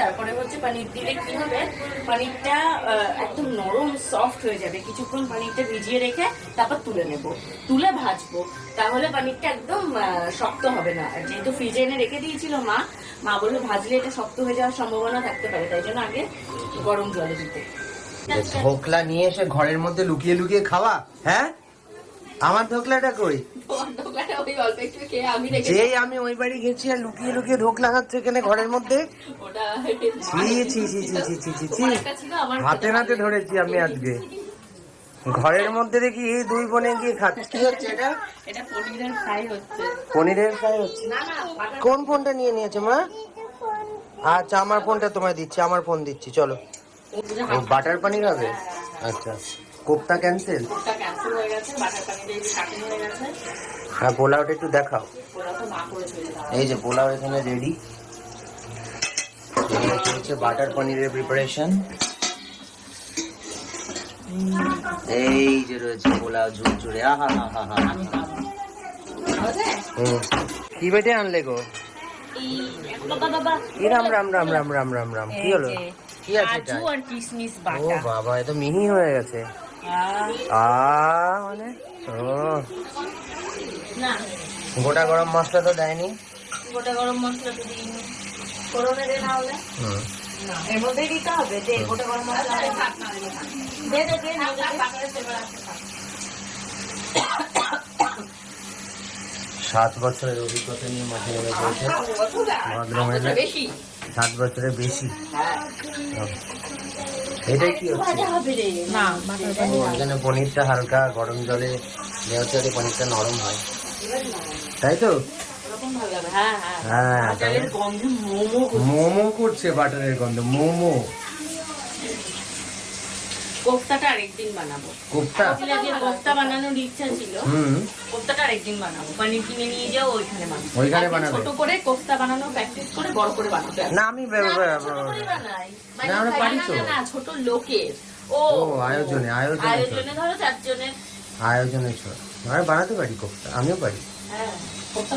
তারপরে হচ্ছে পানির দিলে কি হবে? পানিরটা একদম নরম সফট হয়ে যাবে। কিছুক্ষণ পানিরটা ভিজিয়ে রেখে তারপর তুলে নেব। তুলে ভাজবো। তাহলে পানিরটা একদম শক্ত হবে না। যেহেতু ফ্রিজে এনে রেখে দিয়েছিল মা মা বলল ভাজলে এটা শক্ত হয়ে যাওয়ার সম্ভাবনা থাকতে পারে, তাই জন্য আগে গরম জলে দিতে। ধোকলা নিয়ে এসে ঘরের মধ্যে লুকিয়ে লুকিয়ে খাওয়া হ্যাঁ? আমার ধোকলাটা কই? যেই আমি ওই বাড়ি গেছি আর লুকিয়ে লুকিয়ে ঢোক লাগাচ্ছে এখানে ঘরের মধ্যে। হাতে হাতে ধরেছি আমি আজকে। ঘরের মধ্যে দেখি এই দুই বোনে গিয়ে খাচ্ছি। কি হচ্ছে এটা? পনিরের ফ্রাই হচ্ছে। কোন ফোনটা নিয়ে নিয়েছে মা? আচ্ছা আমার ফোনটা তোমায় দিচ্ছি আমার ফোন দিচ্ছি চলো। বাটার পনির হবে? আচ্ছা। কোপ্তা ক্যান্সেল হয়ে গেছে বাটার পানিটা এই কাটিং হয়ে গেছে। হ্যাঁ পোলাওটা একটু দেখাও। করে চলে এই যে পোলাও এখানে রেডি হচ্ছে বাটার পনিরের প্রিপারেশন এই যে রয়েছে পোলাও ঝুরঝুরে আহা হা হা হা। কি বেটে আনলে গো? এই, রাম রাম রাম রাম রাম রাম রাম। কি হলো? কি আছে এটা ও বাবা এ তো মিহি হয়ে গেছে। মানে? ও। গোটা গরম মশলা তো দেয়নি? গোটা গরম মশলা তো দিইনি। ফোড়নে দে না হলে। হুম। এর মধ্যেই দিতে হবে দে গোটা গরম মশলা দে দে দে নিয়ে দে। সাত বছরের অভিজ্ঞতা নিয়ে মাঠে নেমে পড়েছে। ভদ্রমহিলা সাত বছরের বেশি? এটা কি হচ্ছে? ওখানে পনিরটা হালকা গরম জলে দেওয়ার জলে পনিরটা নরম হয়। তাই তো? হ্যাঁ, হ্যাঁ মোমো করছে বাটারের গন্ধ মোমো। কোফতাটা আরেকদিন বানাবো। আসলে কোফতা বানানোর ইচ্ছা ছিল হুম। কোফতাটা আরেকদিন বানাবো। পানির কিনে নিয়ে যাও ওইখানে বানাবো। ওইখানে বানাবে? ছোট করে কোফতা বানানো প্র্যাকটিস করে বড় করে বানাবে না আমি বানাই। না, আমরা মানে পারি তো। না, ছোট লোকের। ও আয়োজনে, আয়োজনে আয়োজনে ধরো চারজনের। আয়োজনের ছোট। আমি বানাতে পারি কোফতা আমিও পারি। হ্যাঁ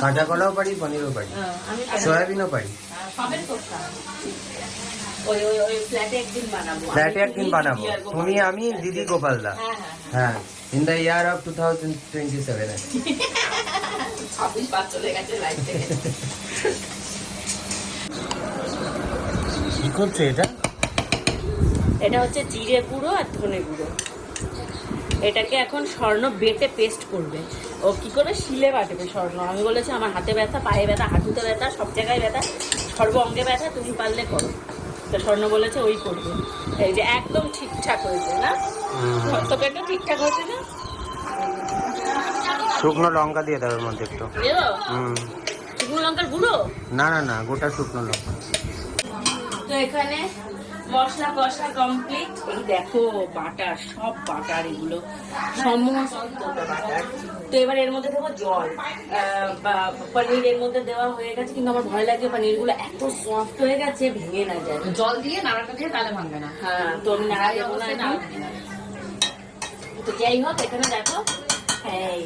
কাঁচা কলাও পারি। পনিরও পারি। হ্যাঁ, পারি। সয়াবিনও পারি। ফ্ল্যাটে একদিন বানাবো। তুমি, আমি দিদি গোপালদা হ্যাঁ in the year of two thousand twenty seven কি করছে এটা? এটা হচ্ছে জিরে গুঁড়ো আর ধনে গুঁড়ো। এটাকে এখন স্বর্ণ বেটে পেস্ট করবে। ও কি করে? শিলে বাটবে স্বর্ণ। আমি বলেছি আমার হাতে ব্যথা পায়ে ব্যথা হাঁটুতে ব্যথা সব জায়গায় ব্যথা সর্ব অঙ্গে ব্যথা তুমি পারলে করো। তো স্বর্ণ বলেছে ওই করবে। এই যে একদম ঠিকঠাক হয়েছে না? তোকে একটু ঠিকঠাক হয়েছে না? শুকনো লঙ্কা দিয়ে দেবে মধ্যে একটু। হুম। শুকনো লঙ্কার গুঁড়ো? না না না গোটা শুকনো লঙ্কা। তো এখানে মশলা কষা কমপ্লিট এই দেখো বাটার সব বাটার এগুলো। সমস্ত বাটার। তো এবার এর মধ্যে দেবো জল। পনির এর মধ্যে দেওয়া হয়ে গেছে কিন্তু আমার ভয় লাগে পনিরগুলো এত সফট হয়ে গেছে ভেঙে না যায়। জল দিয়ে নাড়াটা দিয়ে তাহলে ভাঙবে না। হ্যাঁ তো আমি নাড়া দেবো না তো যাই হোক এখানে দেখো। এই।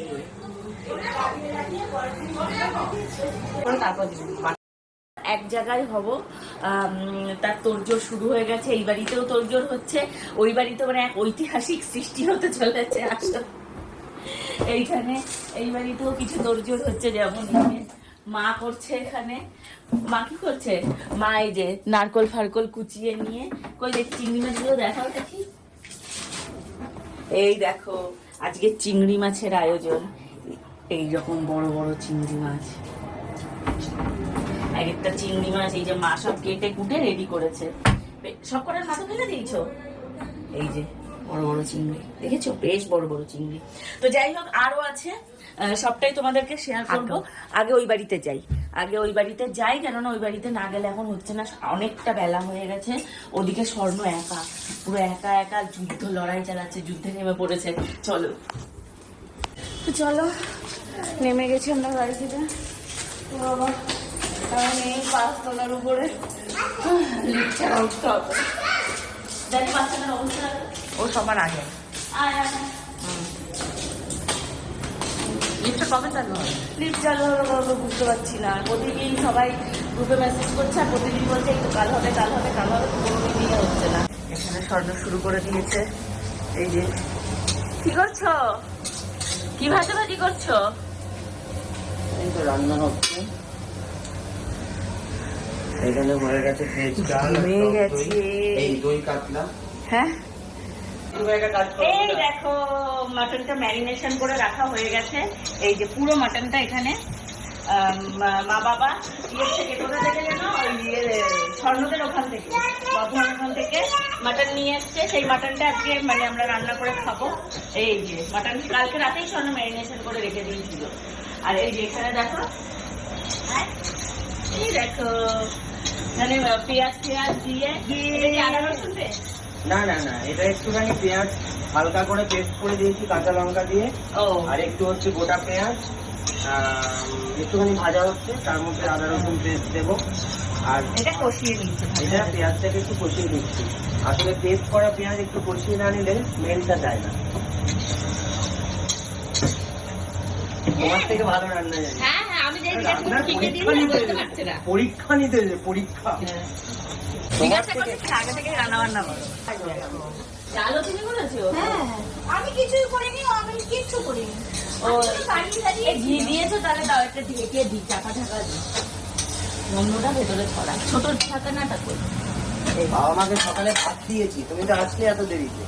তারপর। এক জায়গায় হব। তার তোড়জোড় শুরু হয়ে গেছে, এই বাড়িতেও তোড়জোড় হচ্ছে, ওই বাড়িতে মানে এক ঐতিহাসিক সৃষ্টি হতে চলেছে আসলে এইখানে, এই বাড়িতেও কিছু তোড়জোড় হচ্ছে, যেমন মা করছে এখানে। মা কি করছে? মা এই যে নারকল ফারকল কুচিয়ে নিয়ে, কই দেখি চিংড়ি মাছগুলো দেখাও দেখি। এই দেখো, আজকে চিংড়ি মাছের আয়োজন। এই রকম বড় বড় চিংড়ি মাছ। এক একটা চিংড়ি মাছ এই যে মা সব কেটে কুটে রেডি করেছে। সব কটার মাথা ফেলে দিয়েছ? এই যে বড় বড় চিংড়ি। দেখেছ? বেশ বড় বড় চিংড়ি। তো যাই হোক আরও আছে। সবটাই তোমাদেরকে শেয়ার করব। আগে ওই বাড়িতে যাই। আগে ওই বাড়িতে যাই কেননা ওই বাড়িতে না গেলে এখন হচ্ছে না অনেকটা বেলা হয়ে গেছে। ওদিকে স্বর্ণ একা। পুরো একা একা যুদ্ধ লড়াই চালাচ্ছে যুদ্ধে নেমে পড়েছে। চলো। তো চলো নেমে গেছি আমরা বাড়ি থেকে। বাবা কারণ এই পাঁচতলার উপরে লিফট ছাড়া উঠতে হবে ও সবার আগে। লিফটটা কবে চালু হবে লিফট চালু হলো কবে বুঝতে পারছি না। সবাই গ্রুপে মেসেজ করছে আর প্রতিদিন বলছে একটু কাল হবে কাল হবে কাল হবে। তো কোনো দিনই হচ্ছে না। এখানে স্বর্ণ শুরু করে দিয়েছে। এই যে কি করছ? কি ভাজা ভাজি করছ? এই তো রান্না হচ্ছে। এখানে হয়ে গেছে ভেজ ডাল আর টক দই। এই দই কাতলা হ্যাঁ? তুমি একটা কাজ করো। এই দেখো মাটনটা ম্যারিনেশন করে রাখা হয়ে গেছে। এই যে পুরো মাটনটা এখানে। মা- বাবা ইয়ের থেকে কোথা থেকে যেন? ওই ইয়ে, স্বর্ণদের ওখান থেকে বর্ধমান ওখান থেকে মাটন নিয়ে এসছে। সেই মাটনটা আজকে মানে আমরা রান্না করে খাব। এই যে মাটন কালকে রাতেই স্বর্ণ ম্যারিনেশন করে রেখে দিয়েছিল। আর এই যে এখানে দেখো হ্যাঁ, এই দেখো মানে পেঁয়াজ পেঁয়াজ দিয়ে আদা রসুন পেস্ট না না না এটা একটুখানি পেঁয়াজ হালকা করে পেস্ট করে দিয়েছি কাঁচা লঙ্কা দিয়ে। ও। আর একটু হচ্ছে গোটা পেঁয়াজ একটুখানি ভাজা হচ্ছে তার মধ্যে আদা রসুন পেস্ট দেবো। আর এটা কষিয়ে নিচ্ছে। এটা পেঁয়াজটাকে একটু কষিয়ে দিচ্ছি আসলে পেস্ট করা পেঁয়াজ একটু কষিয়ে না নিলে মেলটা যায় না। তোমার থেকে ভালো রান্না জানি। হ্যাঁ হ্যাঁ যে পরীক্ষা নিতে না। পরীক্ষা হ্যাঁ। আমি কিছুই করিনি আমি কিচ্ছু করিনি। ও আমি শুধু দাঁড়িয়ে দাঁড়িয়ে এই ঘি দিয়েছ তাহলে দাও একটা ঢেকে দিই চাপা ঢাকা দিই গন্ধটা ভেতরে ছড়া ছোট ঢাকানাটা কই বাবা মাকে সকালে ভাত দিয়েছি তুমি তো আসলে এত দেরিতে।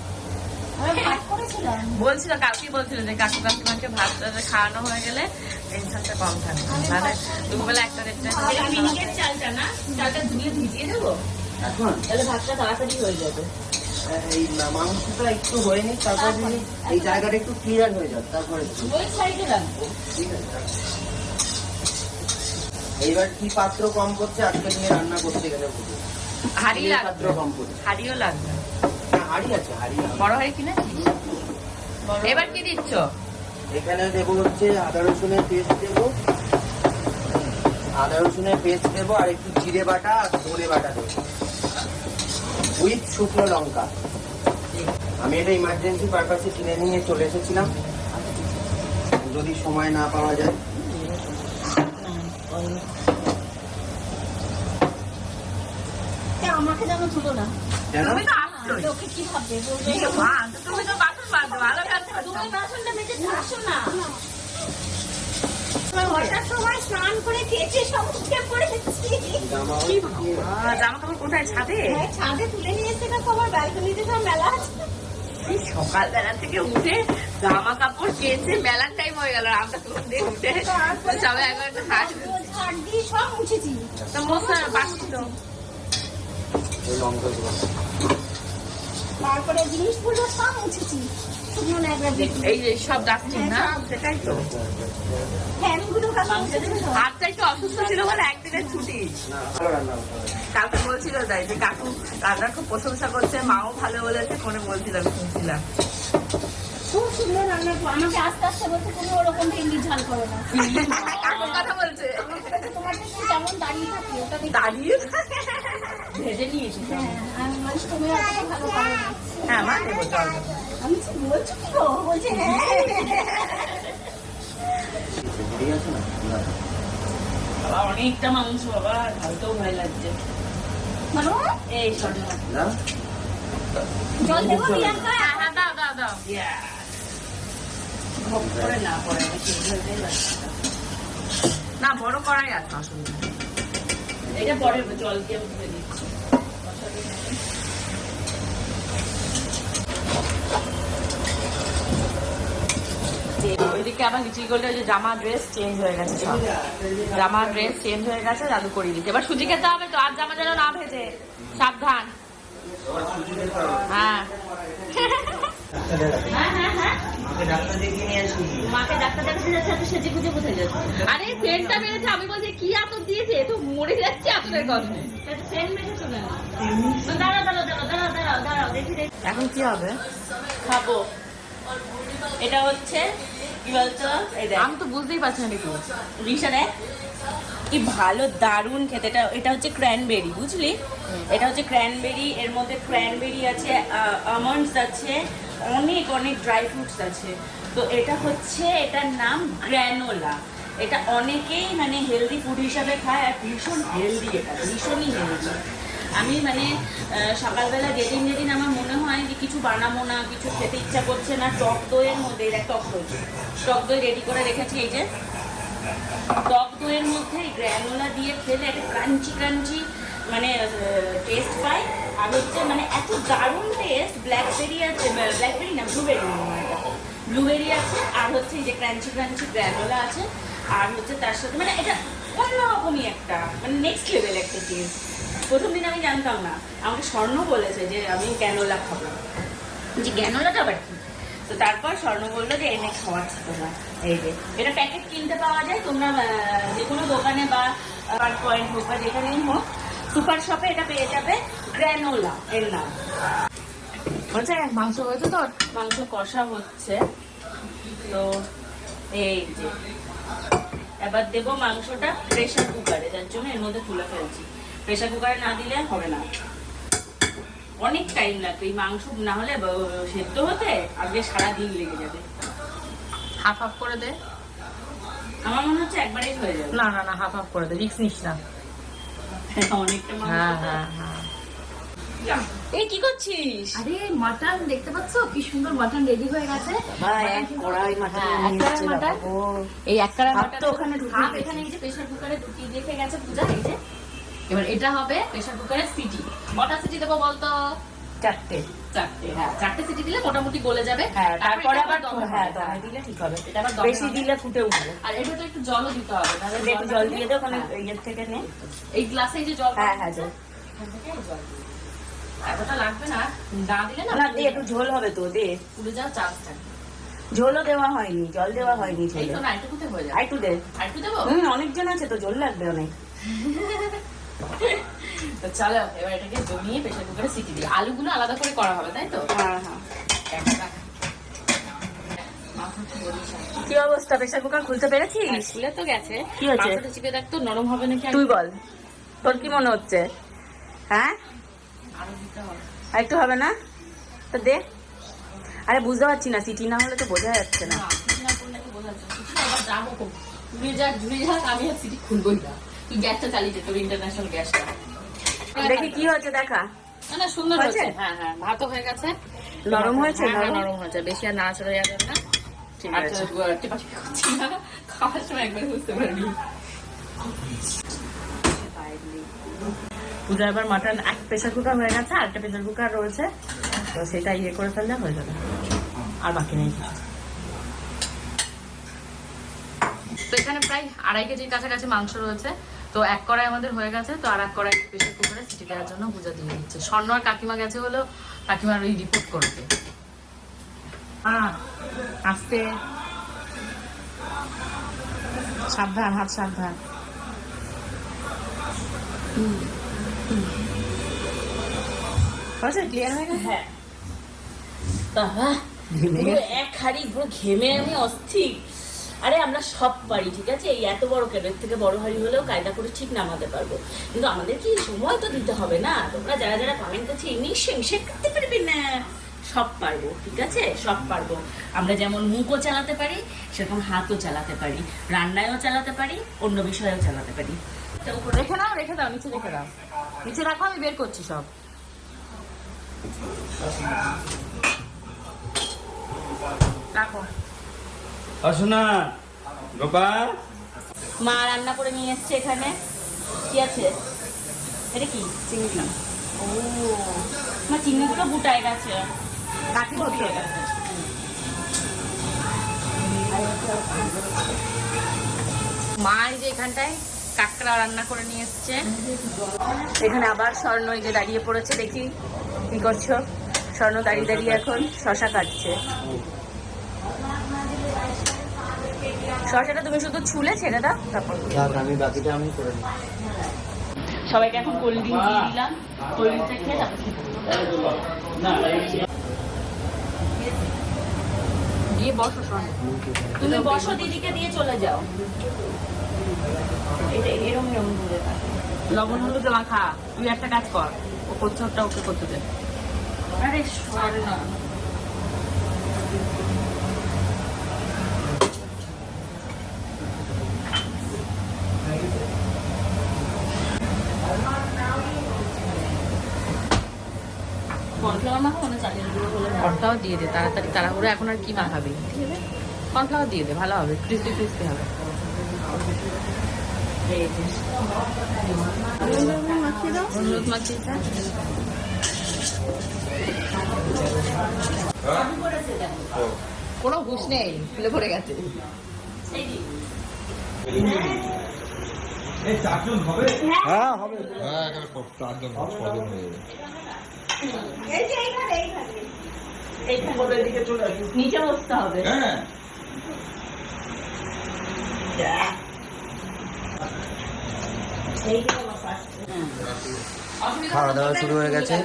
বলছিল কাকি বলছিল যে কাকু কাকিমাকে ভাত টাত খাওয়ানো হয়ে গেলে টেনশনটা কম থাকবে মানে দুপুরবেলা একটা দেড়টা চালটা না চালটা ধুয়ে ভিজিয়ে দেবো? তাহলে ভাতটা তাড়াতাড়ি হয়ে যাবে। এই মাংসটা একটু হয়ে নিক তারপর? যদি এই জায়গাটা একটু ক্লিয়ার হয়ে যাক তারপরে ওই সাইডে রাখব। ঠিক আছে এইবার কি পাত্র কম করছে? আজকে নিয়ে রান্না করতে গেলে হাড়ি লাগবে। পাত্র কম করছে? হাড়িও লাগবে। হাঁড়ি আছে হাঁড়ি। বড় হাড়ি কিনে এবার কি দিচ্ছ? এখানে দেবো হচ্ছে আদা রসুনের পেস্ট দেবো। আদা রসুনের পেস্ট দেবো আর একটু জিরে বাটা আর ধনে বাটা দেবো। উইথ শুকনো লঙ্কা। আমি এটা ইমার্জেন্সি পারপাসে কিনে নিয়ে চলে এসেছিলাম। যদি সময় না পাওয়া যায়। আমাকে যেন তুলো না। তো লোকে কি ভাববে বলবে তো বাসন মাজো, ভালো বাসনটা মেজে না সময় স্নান করে খেয়েছে সব উঠে জামা কাপড় কোথায় ছাদে ছাদে তুলে নিয়ে এসে ব্যালকনিতে সব মেলা আছে সকালবেলা থেকে উঠে জামা কাপড় কেচে মেলার টাইম হয়ে গেল আমরা তখন উঠে সবাই একবার একটা ছাড় দিয়ে সব তো মশা বাসি তো তারপরে জিনিসগুলো সব মুছেছি। শুকনো ন্যাকড়া দিয়ে। এই যে সব ডাস্টিং না? সেটাই তো। ফ্যানগুলো কাছে মুছেছি সব। হাতটা একটু অসুস্থ ছিল বলে একদিনের ছুটি। না ভালো রান্না করতে হবে। কালকে বলছিল তাই যে কাকু রান্নার খুব প্রশংসা করছে মাও ভালো বলেছে ফোনে বলছিলাম শুনছিলাম। খুব সুন্দর রান্না আমাকে আস্তে আস্তে বলতে ওরকম ভেন্ডি ঝাল করো না। কাকুর কথা বলছে। তোমার কেমন দাঁড়িয়ে থাকে ওটা দাঁড়িয়ে ভেজে হ্যাঁ না হ্যাঁ মা দেবো চল আমি কি কি গো বলছে আছে না না। বাবা অনেকটা মাংস বাবা ঢালতেও ভয় লাগছে। এই স্বর্ণ জল দেবো প্রিয়াঙ্কা? হ্যাঁ দাও দাও দাও। ভোগ করে না পরে আমি ঠিক যাই বাচ্চাটা। না বড় করাই আছে অসুবিধা নেই। এটা পরে জল দিয়ে ওইদিকে আবার লিচি গোল্ডের যে জামা ড্রেস চেঞ্জ হয়ে গেছে সব। জামা ড্রেস চেঞ্জ হয়ে গেছে দাদু করিয়ে দিচ্ছে এবার সুজি খেতে হবে তো আর জামা যেন না ভেজে। সাবধান। হ্যাঁ। হ্যাঁ হ্যাঁ হ্যাঁ মাকে ডাক্তার দেখাতে যাচ্ছে এত সেজে গুজে কোথায় যাচ্ছে? আরে সেন্টটা বেড়েছে আমি বলছি কি আতর দিয়েছে? তো মরে যাচ্ছে এখন কি হবে? খাব। এটা হচ্ছে কি বলতো? এই দেখ। আমি তো বুঝতেই পারছি না একটু রিসা দেখ কি ভালো দারুণ খেতে। এটা এটা হচ্ছে ক্র্যানবেরি বুঝলি? এটা হচ্ছে ক্র্যানবেরি এর মধ্যে ক্র্যানবেরি আছে আমন্ডস আছে অনেক অনেক ড্রাই ফ্রুটস আছে। তো এটা হচ্ছে এটার নাম গ্র্যানোলা এটা অনেকেই মানে হেলদি ফুড হিসাবে খায় আর ভীষণ হেলদি এটা ভীষণই হেলদি আমি মানে সকালবেলা যেদিন যেদিন আমার হয় যে কিছু বানাবো না, কিছু খেতে ইচ্ছা করছে না, টক দইয়ের মধ্যে এটা টক দই। টক দই রেডি করে রেখেছি এই যে। টক দইয়ের মধ্যে গ্র্যানোলা দিয়ে খেলে একটা ক্রাঞ্চি ক্রাঞ্চি মানে টেস্ট পাই। আর হচ্ছে মানে এত দারুণ টেস্ট ব্ল্যাকবেরি আছে ব্ল্যাকবেরি না ব্লুবেরি ব্লুবেরি আছে, আর হচ্ছে যে ক্রাঞ্চি ক্রাঞ্চি গ্র্যানোলা আছে। আর হচ্ছে তার সাথে মানে এটা অন্যরকমই একটা মানে নেক্সট লেভেল একটা টেস্ট প্রথম দিন আমি জানতাম না। আমাকে স্বর্ণ বলেছে যে আমি ক্যানোলা খাব। যে গ্যানোলাটা আবার কি? তো তারপর স্বর্ণ বলল যে এনে খাওয়াচ্ছি তোমরা। এই যে এটা প্যাকেট কিনতে পাওয়া যায় তোমরা যে কোনো দোকানে বা পয়েন্ট হোক বা যেখানেই হোক সুপার শপে এটা পেয়ে যাবে গ্র্যানোলা এর নাম। হয়েছে মাংস হয়েছে তোর? মাংস কষা হচ্ছে। তো এই যে এবার দেবো মাংসটা প্রেশার কুকারে যার জন্য এর মধ্যে তুলে ফেলছি। প্রেশার কুকারে না দিলে হবে না। অনেক টাইম লাগবে এই মাংস না হলে সেদ্ধ হতে আজকে সারাদিন লেগে যাবে। হাফ হাফ করে দে। আমার মনে হচ্ছে একবারেই হয়ে যাবে। না না না হাফ হাফ করে দে রিক্স নিস না। অনেকটা হ্যাঁ হ্যাঁ হ্যাঁ। এই কি করছিস? আরে মাটন দেখতে পাচ্ছ? কি সুন্দর মাটন রেডি হয়ে গেছে। কড়াই হ্যাঁ, মাটন। এই এক ওখানে ঢুকিয়ে এখানে এই যে প্রেসার কুকারে ঢুকিয়ে রেখে গেছে পূজা এই যে। এবার এটা হবে প্রেশার কুকারের সিটি। কটা সিটি দেবো বলতো? চারটে। চারটে হ্যাঁ চারটে সিটি দিলে মোটামুটি গলে যাবে। হ্যাঁ তারপরে আবার হ্যাঁ। দমে দিলে ঠিক হবে। এটা আবার বেশি দিলে ফুটে উঠবে। আর এর ভেতরে একটু জলও দিতে হবে তাহলে একটু জল দিয়ে দে ওখানে। ইয়ের থেকে নে। এই গ্লাসে যে জল হ্যাঁ হ্যাঁ জল। এতটা লাগবে না না দিলে না একটু ঝোল হবে তো দে। চান্স ঝোলও দেওয়া হয়নি জল দেওয়া হয়নি ঝোলে তো না এটুকুতে হয়ে আর যাবে একটু দে। আর দেবো? হুম অনেকজন আছে তো জল লাগবে অনেক। তো চলো এবার এটাকে জমিয়ে প্রেসার কুকারে সিটি দিই। আলুগুলো আলাদা করে করা হবে তাই তো? হ্যাঁ হ্যাঁ। কি অবস্থা? প্রেশার কুকার খুলতে পেরেছিস? হ্যাঁ, খুলে তো গেছে। কি চিপে দেখ তো নরম হবে নাকি তুই বল তোর কি মনে হচ্ছে? হ্যাঁ? আরও একটু হবে না? তো দে। আরে বুঝতে পারছি না সিটি না হলে তো বোঝা যাচ্ছে না। যাক, যাক, আমি আর সিটি খুলবোই না। তুই গ্যাসটা চালিয়ে দে, তোর ইন্টারন্যাশনাল গ্যাসটা। দেখি কি হচ্ছে দেখা না, সুন্দর? হয়েছে। হ্যাঁ, হ্যাঁ, ভাতও হয়ে গেছে। নরম হয়েছে, হ্যাঁ, হ্যাঁ, নরম? হয়েছে। বেশি আর নাড়াচাড়া যাবে না। খাওয়ার সময় একবার বুঝতে পারবি। পূজা এবার মাটন এক প্রেশার কুকার হয়ে গেছে আর একটা প্রেশার কুকার রয়েছে তো সেটা ইয়ে করে ফেললে হয়ে যাবে আর বাকি নেই তো এখানে প্রায় আড়াই কেজির কাছাকাছি মাংস রয়েছে তো এক কড়াই আমাদের হয়ে গেছে তো আর এক কড়াই প্রেশার কুকারে সিটি দেওয়ার জন্য বুঝা দিয়ে দিচ্ছে। স্বর্ণ আর কাকিমা গেছে হলো কাকিমার ওই রিপোর্ট করতে আস্তে। সাবধান হাত সাবধান। হয়েছে? ক্লিয়ার হয়ে গেছে? হ্যাঁ। বাবা, পুরো এক হাঁড়ি পুরো ঘেমে আমি অস্থির। আরে আমরা সব পারি, ঠিক আছে? এই এত বড় কেন এর থেকে বড় হাড়ি হলেও কায়দা করে ঠিক নামাতে পারব। কিন্তু আমাদের কি সময় তো দিতে হবে না? তোমরা যারা যারা কমেন্ট করছে নিশ্চয়ই সে করতে পারবি না। সব পারব, ঠিক আছে? সব পারব। আমরা যেমন মুখও চালাতে পারি, সেরকম হাতও চালাতে পারি। রান্নায়ও চালাতে পারি, অন্য বিষয়েও চালাতে পারি। রেখে দাও রেখে দাও, নিচে রেখে দাও। নিচে রাখো, আমি বের করছি সব। রাখো। অসনা গোপাল? মা রান্না করে নিয়ে এসছে এখানে। কি আছে? এটা কি? চিংড়ি ও। মা চিংড়িগুলো বুটায় গেছে। কাঠি ভর্তি হয়ে গেছে। মা এই যে এখানটায় কাঁকড়া রান্না করে নিয়ে এসছে। এখানে আবার স্বর্ণ এই যে দাঁড়িয়ে পড়েছে দেখি কি করছ? স্বর্ণ দাঁড়িয়ে দাঁড়িয়ে এখন শশা কাটছে। শশাটা তুমি শুধু ছুলে ছেড়ে দাও তারপর আমি বাকিটা আমি করে নিই। সবাইকে এখন কোল্ড ড্রিঙ্ক দিয়ে দিলাম। কোল্ড ড্রিঙ্কটা খেয়ে তারপর গিয়ে বসো তুমি বসো দিদিকে দিয়ে চলে যাও। এটা এরম এরম লবণ হলুদ মাখা। তুই একটা কাজ কর। ও করছে ওটা ওকে করতে দে। আরে সরে না। কর্নফ্লাওয়ার দিয়ে দে, তাড়াতাড়ি, তাড়াহুড়ো, এখন আর কি মাখাবি? কর্নফ্লাওয়ার দিয়ে দে, ভালো হবে ক্রিস্পি ক্রিস্পি হবে। হলুদ কোনো হুশ নেই, ফুলে পড়ে গেছে। এই। হ্যাঁ হবে। হ্যাঁ এখানে চারজন ছজন হয়ে যাবে এইখানে। হ্যাঁ হ্যাঁ। খাওয়া দাওয়া শুরু হয়ে গেছে।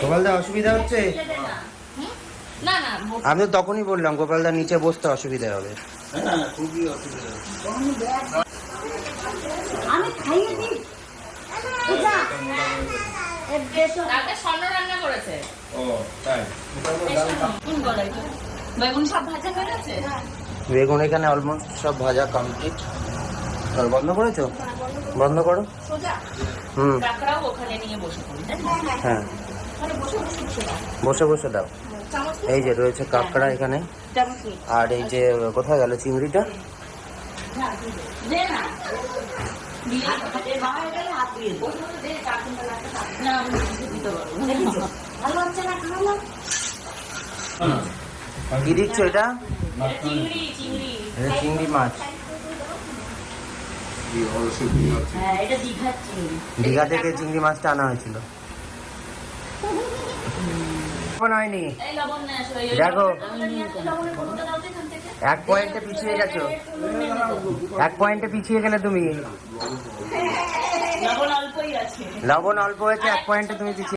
গোপালদা অসুবিধা হচ্ছে? না না আমি তখনই বললাম গোপালদা নিচে বসতে অসুবিধা হবে। হ্যাঁ খুবই অসুবিধা? বেগুন সব ভাজা হয়ে গেছে? বেগুন এখানে অলমোস্ট সব ভাজা কমপ্লিট বন্ধ করেছ? বন্ধ করো। হুম? হ্যাঁ। বসে বসে দাও। এই যে রয়েছে কাঁকড়া এখানে। আর এই যে কোথায় গেল চিংড়িটা। কি দিচ্ছ এটা? এটা চিংড়ি চিংড়ি এটা চিংড়ি মাছ। হ্যাঁ এটা দীঘার চিংড়ি। দীঘা থেকে চিংড়ি মাছটা আনা হয়েছিল মনে হয়নি এই লবণ নিয়ে আসো, এই- দেখো। লবণটা নিয়ে আসো, লবণের বোতলটা দাও তো হয়নি। দেখো এক পয়েন্টে পিছিয়ে গেছো। এক পয়েন্টে পিছিয়ে গেলে তুমি। লবণ লবণ অল্প হয়েছে এক পয়েন্টে তুমি পিছিয়ে